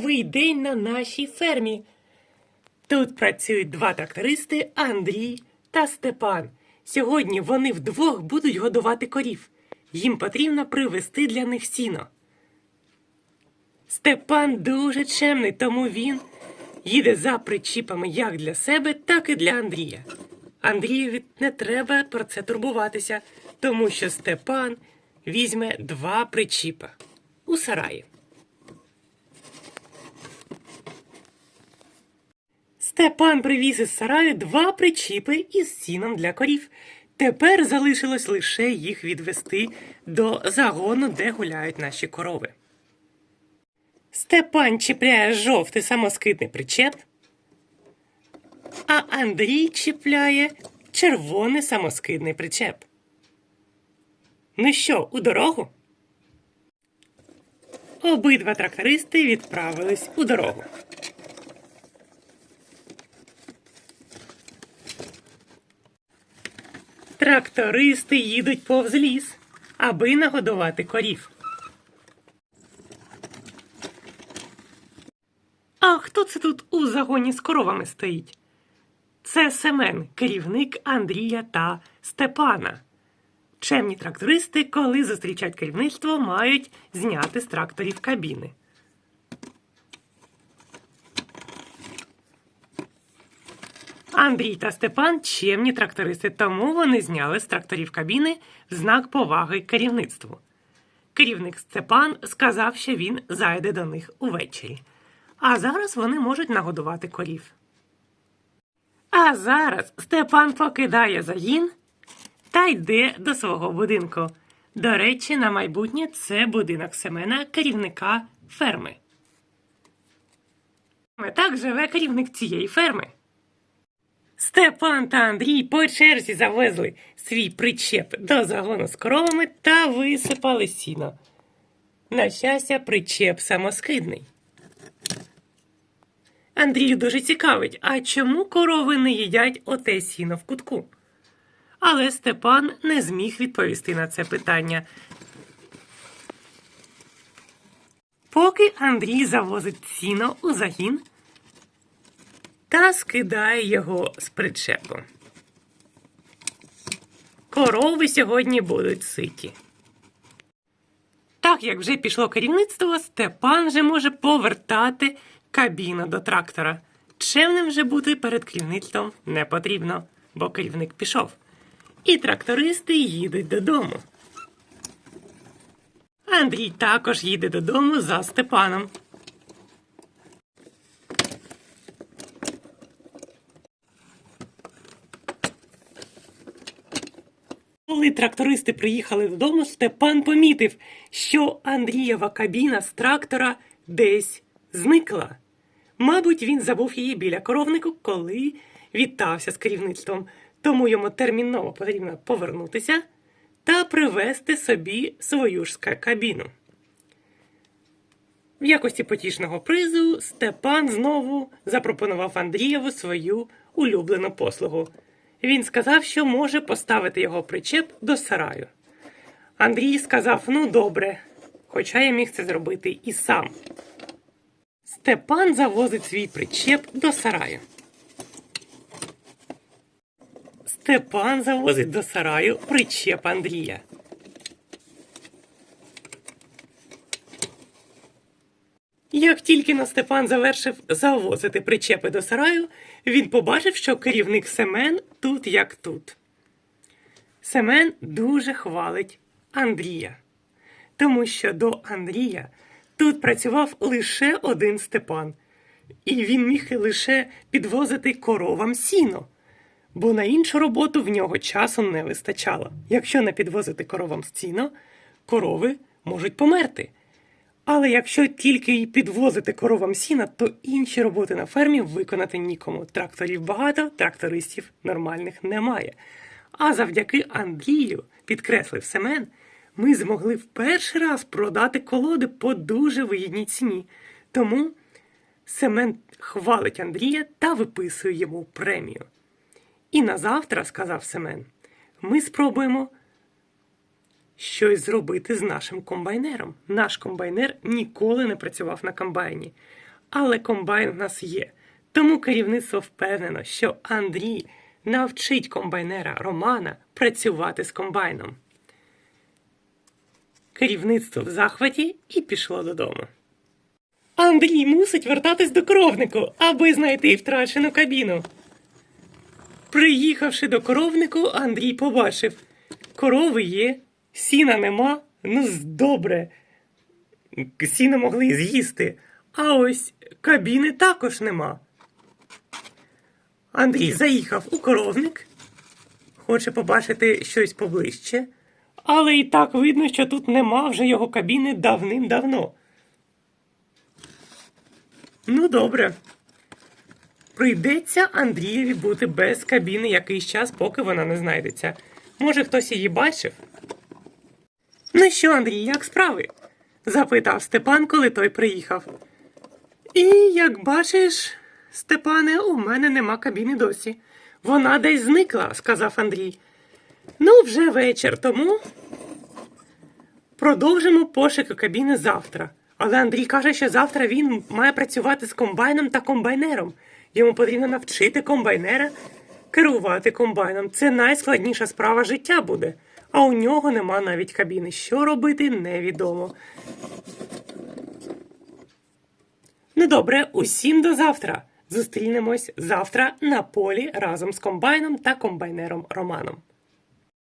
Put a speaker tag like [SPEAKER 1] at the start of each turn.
[SPEAKER 1] новий день на нашій фермі. Тут працюють два трактористи Андрій та Степан. Сьогодні вони вдвох будуть годувати корів. Їм потрібно привезти для них сіно. Степан дуже чемний, тому він їде за причіпами як для себе, так і для Андрія. Андрієві не треба про це турбуватися, тому що Степан візьме два причіпа у сараї. Степан привіз із сараю два причіпи із сіном для корів. Тепер залишилось лише їх відвести до загону, де гуляють наші корови. Степан чіпляє жовтий самоскидний причеп, а Андрій чіпляє червоний самоскидний причеп. Ну що, у дорогу? Обидва трактористи відправились у дорогу. Трактористи їдуть повз ліс, аби нагодувати корів. А хто це тут у загоні з коровами стоїть? Це Семен, керівник Андрія та Степана. Чемні трактористи, коли зустрічають керівництво, мають зняти з тракторів кабіни. Андрій та Степан чемні трактористи, тому вони зняли з тракторів кабіни в знак поваги керівництву. Керівник Степан сказав, що він зайде до них увечері. А зараз вони можуть нагодувати корів. А зараз Степан покидає загін та йде до свого будинку. До речі, на майбутнє це будинок Семена, керівника ферми. Так живе керівник цієї ферми. Степан та Андрій по черзі завезли свій причеп до загону з коровами та висипали сіно. На щастя, причеп самоскидний. Андрію дуже цікавить, а чому корови не їдять оте сіно в кутку? Але Степан не зміг відповісти на це питання. Поки Андрій завозить сіно у загін та скидає його з причепу. Корови сьогодні будуть ситі. Так як вже пішло керівництво, Степан вже може повертати кабіну до трактора. Чемним вже бути перед керівництвом не потрібно, бо керівник пішов. І трактористи їдуть додому. Андрій також їде додому за Степаном. Коли трактористи приїхали додому, Степан помітив, що Андрієва кабіна з трактора десь зникла. Мабуть, він забув її біля коровнику, коли вітався з керівництвом, тому йому терміново потрібно повернутися та привезти собі свою ж кабіну. В якості потішного призу Степан знову запропонував Андрієву свою улюблену послугу. Він сказав, що може поставити його причеп до сараю. Андрій сказав: ну добре, хоча я міг це зробити і сам. Степан завозить свій причеп до сараю. Степан завозить до сараю причеп Андрія. Як тільки на Степан завершив завозити причепи до сараю, він побачив, що керівник Семен тут як тут. Семен дуже хвалить Андрія, тому що до Андрія тут працював лише один Степан, і він міг лише підвозити коровам сіно, бо на іншу роботу в нього часу не вистачало. Якщо не підвозити коровам сіно, корови можуть померти. Але якщо тільки й підвозити коровам сіна, то інші роботи на фермі виконати нікому. Тракторів багато, трактористів нормальних немає. А завдяки Андрію, підкреслив Семен, ми змогли в перший раз продати колоди по дуже вигідній ціні. Тому Семен хвалить Андрія та виписує йому премію. І на завтра, сказав Семен, ми спробуємо щось зробити з нашим комбайнером. Наш комбайнер ніколи не працював на комбайні, але комбайн в нас є. Тому керівництво впевнено, що Андрій навчить комбайнера Романа працювати з комбайном. Керівництво в захваті і пішло додому. Андрій мусить вертатись до коровнику, аби знайти втрачену кабіну. Приїхавши до коровнику, Андрій побачив: корови є, сіна нема, ну добре. Сіно могли з'їсти, а ось кабіни також нема. Андрій заїхав у коровник, хоче побачити щось поближче, але і так видно, що тут нема вже його кабіни давним-давно. Ну, добре. Прийдеться Андрієві бути без кабіни якийсь час, поки вона не знайдеться. Може, хтось її бачив? Ну що, Андрій, як справи? запитав Степан, коли той приїхав. І як бачиш, Степане, у мене нема кабіни досі. Вона десь зникла, сказав Андрій. Ну, вже вечір, тому продовжимо пошуки кабіни завтра. Але Андрій каже, що завтра він має працювати з комбайном та комбайнером. Йому потрібно навчити комбайнера керувати комбайном. Це найскладніша справа життя буде. А у нього нема навіть кабіни. Що робити, невідомо. Ну добре, усім до завтра. Зустрінемось завтра на полі разом з комбайном та комбайнером Романом.